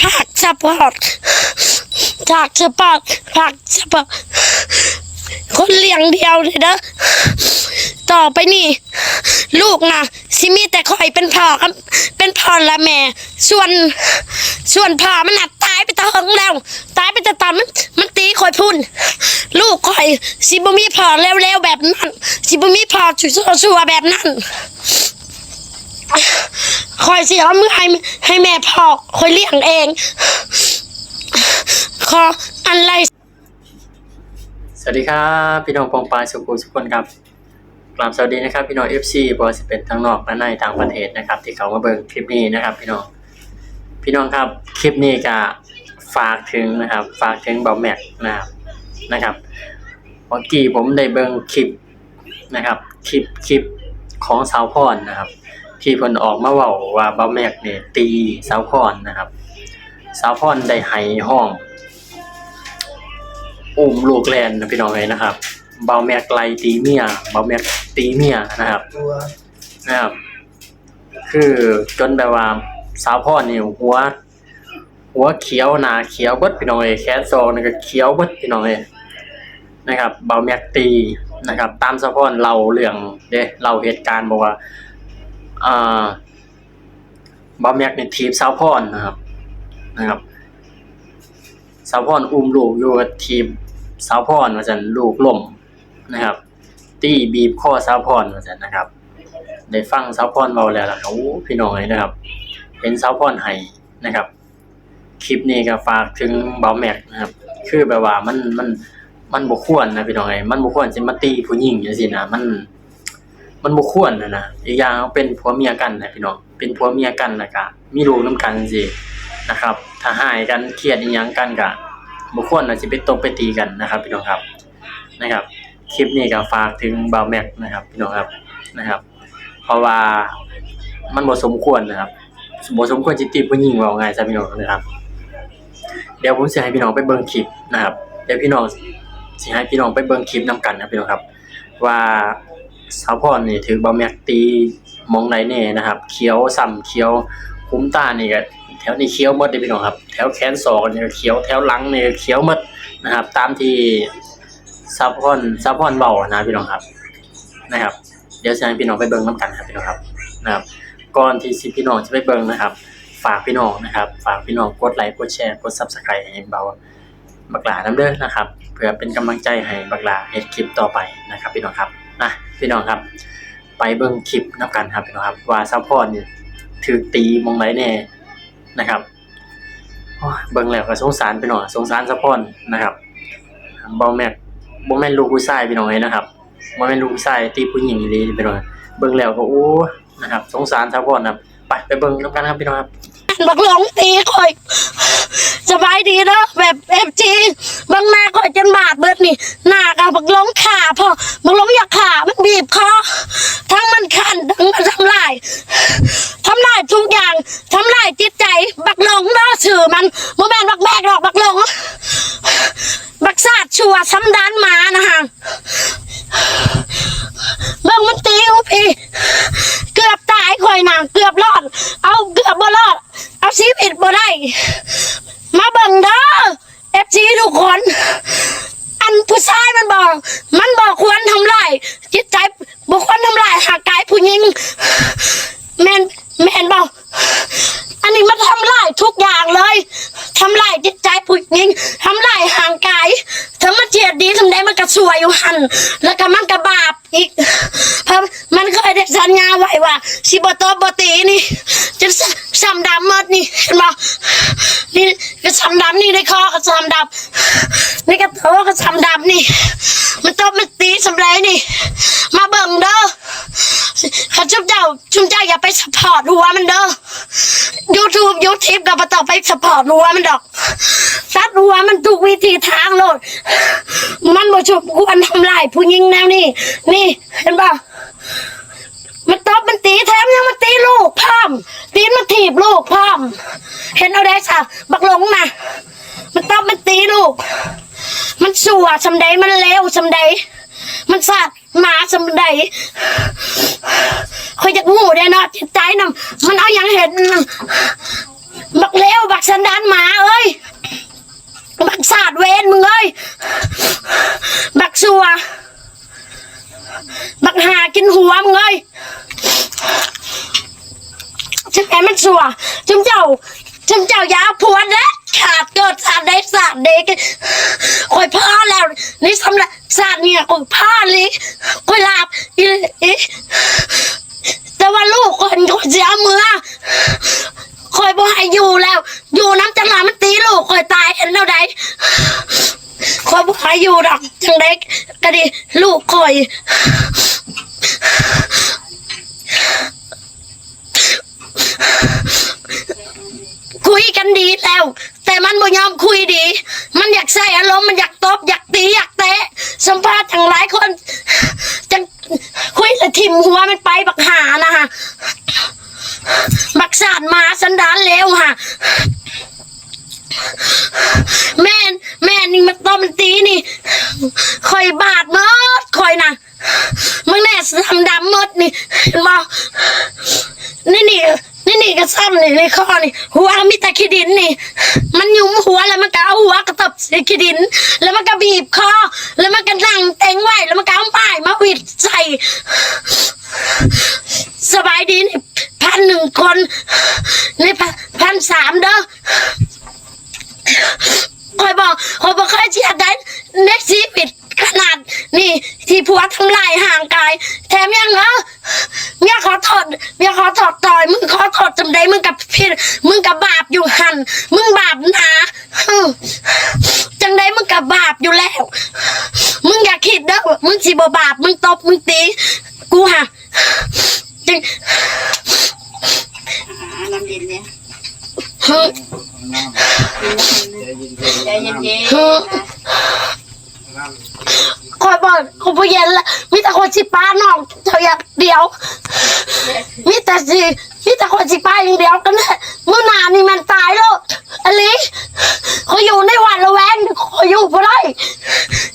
ผักสปอร์ตผักสปอร์ตผักสปอร์ตคนเลี้ยงเดียวเลยนะต่อไปนี่ ลูกนะสิมีแต่คอยเป็นพ่อกับ เป็นพ่อและแม่ ส่วนส่วนพ่อมันน่ะตายไปตะเหิงแล้ว ตายไปต่ตอนมันมันตีคอยพุ่น ลูกคอยสิบมีพ่อเร็วๆแบบนั้นสิบมีพ่อชั่วๆแบบนั้น คอยสิเอามือให้ให้แม่พ่อคอยเลี้ยงเอง ขออะไรสวัสดีครับพี่น้องปองปายสุขุสุขคนครับกราบสวัสดีนะครับพี่น้อง FC บอสิเป็นทั้งนอกและในต่างประเทศนะครับ ที่เขามาเบิ่งคลิปนี้นะครับ พี่น้องพี่น้องครับคลิปนี้ก็ฝากถึงนะครับ ฝากถึงเบาแม็กนะครับนะครับเมื่อกี้ผมได้เบิ่งคลิปนะครับ คลิปคลิปของสาวพรนะครับ ที่เพิ่นออกมาเว้าว่าเบาแม็กเนี่ยตีสาวพรนะครับสาวพรได้ให้ห้องอุ้มลูกแลนนะพี่น้องเลยนะครับ เบาแมกไลตีเมียเบาแมกตีเมียนะครับนะครับ คือจนแบบว่าสาวพ่อนี่หัว หัวเขียวหนาเขียวเบิดพี่น้องเอยแคสโซนี่ก็เขียวเบิดพี่น้องเอยนะครับ เบาแมกตีนะครับ ตามสาวพ่อเราเรื่องเด้เราเหตุการณ์บอกว่า อ่าบาแม็กนี่ทีบสาวพ่อนะครับนะครับสาวพรอุ้มลูกอยู่กับทีมสาวพรว่าซั่นลูกล่มนะครับ ตีบีบคอสาวพรว่าซั่นนะครับได้ฟังสาวพรเว้าแล้วล่ะโอ้พี่น้องเอ้ยนะครับ เห็นสาวพรให้นะครับ คลิปนี้ก็ฝากถึงเบาแม็กนะครับ คือแบบว่ามันมันมันบ่ควรนะพี่น้องเอ้ยมันบ่ควรสิมาตีผู้หญิงจังซี่นะมัน มันบ่ควรนะนะอีกอย่างเขาเป็นผัวเมียกันนะพี่น้องเป็นผัวเมียกันแล้วก็มีลูกนํกันจังซี่นะครับ ถ้าหายกันเครียดอีหยังกันก็บ่ควรน่ะสิไปตบไปตีกันนะครับพี่น้องครับนะครับ คลิปนี้ก็ฝากถึงบ่าวแม็กนะครับ พี่น้องครับนะครับ เพราะว่ามันบ่สมควรนะครับบ่สมควรสิตีผู้หญิงว่าไง่ายซะพี่น้องนะครับ เดี๋ยวผมสิให้พี่น้องไปเบิ่งคลิปนะครับ เดี๋ยวพี่น้องสิให้พี่น้องไปเบิ่งคลิปนํกันนะพี่น้องครับ ว่า สาวพรนี่ถือบ่าแม็กตีมองใดแน่นะครับเขี้ยวซ้ำเขี้ยวคุ้มตานี่ก็แถวนี้เขี้ยวหมดเลยพี่น้องครับ แถวแขนศอกนี่ก็เขี้ยวแถวหลังนี่ก็เขี้ยวหมดนะครับ ตามที่ซาพอนซาพอนเบานะพี่น้องครับนะครับ เดี๋ยวจะให้พี่น้องไปเบิ่งน้ำกันครับพี่น้องครับนะครับ ก่อนที่สิพี่น้องจะไปเบิ่งนะครับ ฝากพี่น้องนะครับ ฝากพี่น้องกดไลค์กดแชร์กด Subscribe ให้เบาบักหลาน้ำเด้อนะครับเพื่อเป็นกำลังใจให้บักหลาเฮ็ดคลิปต่อไปนะครับพี่น้องครับนะ พี่น้องครับ ไปเบิ่งคลิปน้ำกันครับพี่น้องครับ ว่าซาพอนนี่ถูกตีมองไหนแน่นะครับเบิ่งแล้วก็สงสารไปหน่อยสงสารสะพอนนะครับบ่แม่นบ่แม่นลูกผู้ชายพี่น้องเอ้ยนะครับบ่แม่นลูกผู้ชายตีผู้หญิงอีหลีไปหน่อยเบิ่งแล้วก็โอ้นะครับ สงสารสะพอนครับไปไปเบิ่งนำกันครับพี่น้องครับ บักหลงตีคอยสบายดีเนาะแบบเอฟจีบางหน้าคอยจนบาดเบิดนี่ หน้ากับบักหลงขาพอบักหลงอยากขามันบีบคอทั้งมันคันทั้งมันทำลายทำลายทุกอย่างทำลายจิตใจ บักหลงเนาะชื่อมันโมแมนบักแบกหรอกบักหลงบักซาดชัวซ้ำดานมานะฮะเบิ่งมันตีวพี่เกือบตายคอยนางเกือบรอด เอาเกือบบ่รอด เอาชีวิตบ่ได้ มาเบิ่งเด้อเอฟซีทุกคน อันผู้ชายมันบอก มันบอกควรทำลายจิตใจบุคคลทำลายหากายผู้หญิง แมนแมนบอกอันนี้มันทำลายทุกอย่างเลยทำลายจิตใจผู้หญิงทำลายห่างกายถึงมันเจียดดีทำได้มันก็สวยอยู่หันแล้วก็มันก็บาปอีกเพราะมันเคยได้สัญญาไว้ว่าสิบโตบตีนี่จะซ้ำดำหมดนี่เห็นบ่นี่ก็ซ้ำดำนี่ในคอก็ซ้ำดำนี่ก็โตก็ซ้ำดำนี่ มันตบมันตีสำไรนี่ มาเบิ่งเด้อข้าชุบเชุมเจ้าอย่าไปสปอร์ตหัวมันเด้อ YouTube YouTube ก็บ่ต้อไปสปอร์ตหัวมันดอกซัดหัวมันทุกวิธีทางโลดมันบ่ชมควรทำลายผู้หญิงแนวนี้นี่เห็นป่ะมันตบมันตีแถมยังมันตีลูกพร้อมตีมันถีบลูกพร้อมเห็นเอาได้สะบักหลงนะมันตบมันตีลูก มันสัวสำใดมันเลวสำใด มันสัตว์หมาสำใดคอยจะงูได้นาะจิตใจนำมันเอาอย่างเห็นบักเลวบักสันดานหมาเอ้ยบักศาสตร์เวนมึงเอ้ยบักสัวบักหากินหัวมึงเอ้ยฉันแอมันสัวจุมเจ้าจุมเจ้ายาวพวนและ ขาดเกิดศาสตร์ใดศาสตร์เด็กคอยพ่อแล้ว นี่สำหรับศาสตร์เนี่ยคอยพ่อลยคอยลาบอีแต่ว่าลูกคนคอยเสียเมือคอยบ่ให้อยู่แล้ว อยู่น้ำจังหวะมันตีลูกคอยตายเห็นแล้วใดคอยบ่ให้อยู่ดอกจังเด็กก็ดีลูกคอยคุยกันดีแล้ว แต่มันบ่ยอมคุยดี มันอยากใส่อารมณ์มันอยากตบอยากตีอยากเตะ สัมภาษณ์ทั้งหลายคนจังคุยและทิมหัวมันไปบักหานะฮะบักสานมาสันดานเลวฮะแม่นแม่นี่มันตบมันตีนี่คอยบ้าดเมดคอยนะมึงแน่ทำดำเมดนี่เห็นบ่ นี่นี่นี่นี่ก็ซ้ำนี่ ในข้อนี่หัวมีแต่ขี้ดินนี่ มันยุมหัวแล้วมันก็เอาหัวกระตบใส่ขี้ดิน แล้วมันก็บีบคอแล้วมันก็นั่งเต็งไหวแล้วมันก็เอาป้ายมาหวิดใส่สบายดีนี่พันหนึ่งคนนี่พันพันสามเด้อคอยบอกคอยบอกเคยเชียร์ได้เน็กซีปิดขนาด นี่ที่ผัวทำลายห่างกาย แถมยังเหรอเมียขอโทษเมียขอโทษต่อยมึงขอโทษจำได้มึงกับพี่มึงกับบาปอยู่หันมึงบาปหนาฮึ่มจังได้มึงกับบาปอยู่แล้ว มึงอย่าคิดเด้อมึงสิบ่บาปมึงตบมึงตีกูฮะจังอ่าน้ำเย็นเนี่ยฮึ่มใจเย็นๆฮึ่มคอย บอกกูบ่เย็นละมีแต่คนสิป้าน้องเธออยางเดียว มีแต่สิมีแต่คนสิป้าอย่างเดียวกันแหละเมื่อนานี่มันตายแล้วอลิเขาอยู่ในหวันระแวงเขาอยู่บ่ได้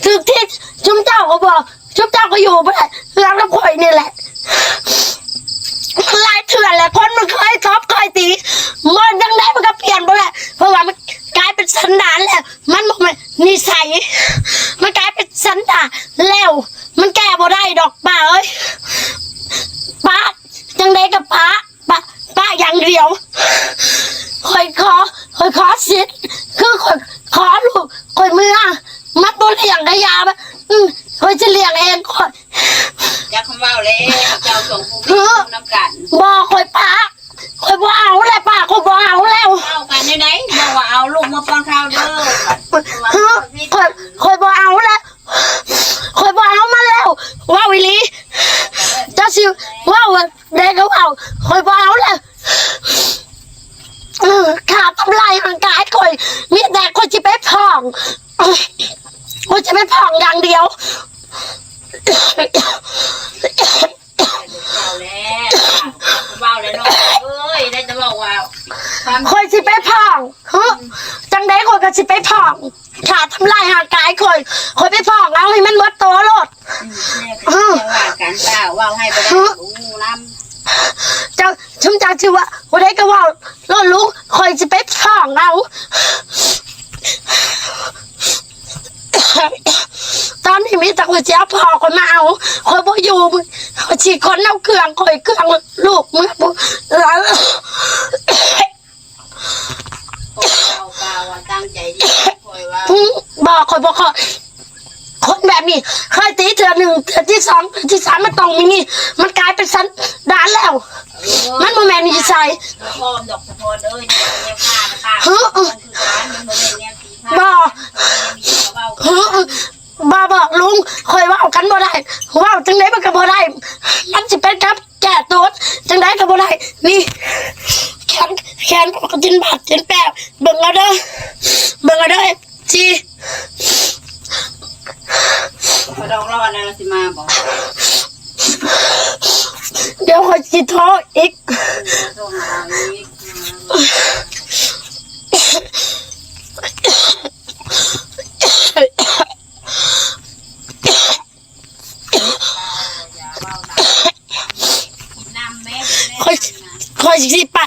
ถึงที่ชุมเจ้าก็บอกชุมเจ้าก็อยู่บ่ได้เรื่องน้ำข่อยนี่แหละลายเถื่อนแหละคนมันเคยทบเคยตีมันยังไงมันก็เปลี่ยนไปแหละเพราะว่ามันกลายเป็นสันดานแล้ว มันบอกมันนิสัย มันกลายเป็นสันดานแล้ว มันแก้บ่ได้ดอกป้าเอ้ยป้าจังไดกับป้าป้าป้าอย่างเดียวคอยข อคอยขอสิทธิ์คือคอยขอลูกคอยเมื่อมัดบนเลี้ยงกระยาไปอืมคอยจะเลี้ยงเองคอยจะคำว่าเลยเจ้าส่งผู้มีน้ำกันบอคอยป้าคอยบ่เอาแล้วป้าคอยบ่เอาแล้วเอากันได้ไหนบอกว่าเอาลูกมาป้อนข้าวเด้อ ฮะคอยคอยบ่เอาแล้วคอยบ่เอามาแล้วว้าววิลีเจ้าสิว้าวเด็กเขาเอาคอยบ่เอาแล้วเออขาดทำลายร่างกายคอยมีแต่คอยจะไปผ่องคอยจะไปผ่องอย่างเดียว เอาแล้ว เอาแล้วเนาะเอ้ยได้จะบอกว่าความคอยสิไปพ่องฮึจังได้คอยก็สิไปพ่องขาดทำลายห่างกายคอยคอยไปพ่องเอาให้มันหมดตัวโลดเนี่ยก็จะว่าการเปล่าว่าให้ไปได้หูน้ำเจ้าชุ่มจ้าชื่อว่าวันได้ก็ว่าโลดลูกคอยสิไปพ่องเอา ตอนนี้มีแต่คนเจ้าพ่อคนมาเอาคอยบ่อยู่คอยฉีกคนเอาเครื่องคอยเครื่องลูกมึงบ่แล้วเอาเปล่าว่าตั้งใจดีคอยว่าอืมบอกคอยบอกคอยคนแบบนี้เคยตีเถือหนึ่งเถือที่สองเถื่อที่สามมันต้องมีนี่ มันกลายเป็นสันดานแล้ว มันโมแมนนี่ใส่พร้อดอกสะพอนเอ้ยเนี่ยผ้าผ้ามันคือการมันโมเมนต์เนี่ยสีผ้ามีกระเป๋าเฮ้อ บ้าบอกลุงคอยเว่ากันบ่ได้เว่าจังไดมันก็บ่ได้มันสิเป็นกับแก่ตัวจังไดก็บ่ได้นี่แขนแขนก็จินบาดจินแปบเบิ่งเอาเด้อเบิ่งเอาเด้อจีพอดองรอดนะสิมาบอกเดี๋ยวคอยสิโทรอีกโทรหาอีก น้ำแม่คอยคอยสิไป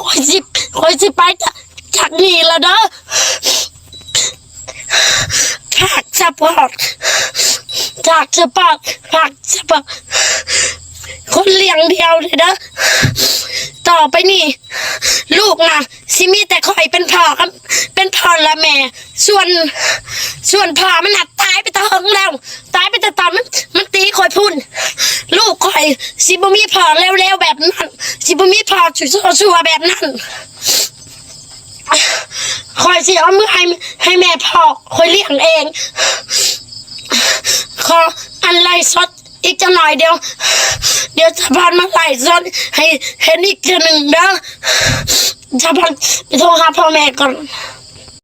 คอยสิคอยสิไปนี้ละเด้อผักสปอร์ตผักสปอร์ตผักสปอร์ตคนเลี้ยงเดียวเลยเด้อต่อไปนี่ ลูกนะสิมีแต่คอยเป็นพ่อครับ เป็นพ่อละแม่ ส่วนส่วนพ่อมันหน่ะตายไปตะเฮงแล้ว ตายไปแต่ตอนมันมันตีคอยพุ่น ลูกคอยสิบมีพ่อเร็วๆแบบนั้น สิบมีพ่อชั่วๆแบบนั้นคอยสิเอามือให้ให้แม่พ่อคอยเลี้ยงเอง ขออันไล่สดอีกจะหน่อยเดียว เดี๋ยวจะพานมาไล่สดให้เห็นอีกทีหนึ่งเด้อจะพานไปโทรหาพ่อแม่ก่อน